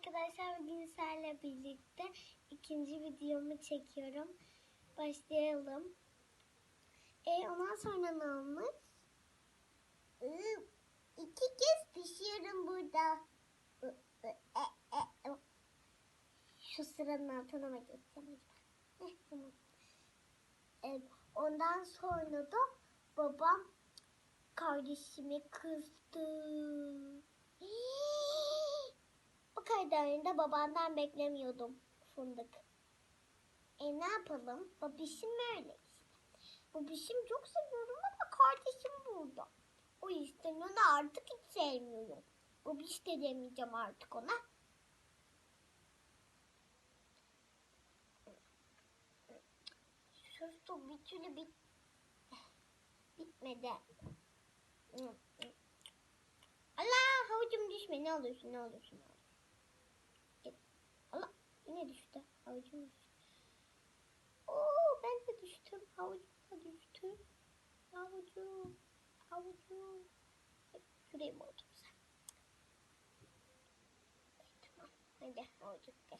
arkadaşlar bugün sizlerle birlikte ikinci videomu çekiyorum. Başlayalım. E, ondan sonra ne olmuş? İki kez pişiyorum burada. E, e, ı. Şu sıranın altına mı geçsem acaba? Ondan sonra da babam kardeşimi kızdı. O kadarını da babandan beklemiyordum fındık. E ne yapalım? Babişim öyle işte. Babişim çok seviyorum ama kardeşim burada. O yüzden onu artık hiç sevmiyorum. Babiş de demeyeceğim artık ona. Sustum bir türlü bit bitmedi. Allah havucum düşme ne olursun ne olursun. ne olursun. Git. Allah yine düştü havucum. Oo ben de düştüm havucum da düştü. Havucum havucum. Ay, Şuraya mı otursam? Ay, Tamam hadi havucum gel.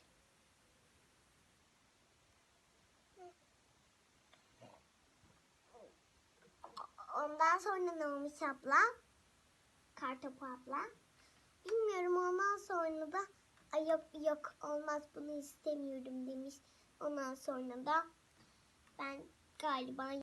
Ondan sonra ne olmuş abla? Kartopu abla. Bilmiyorum ondan sonra da ay yok yok olmaz bunu istemiyorum demiş. Ondan sonra da ben galiba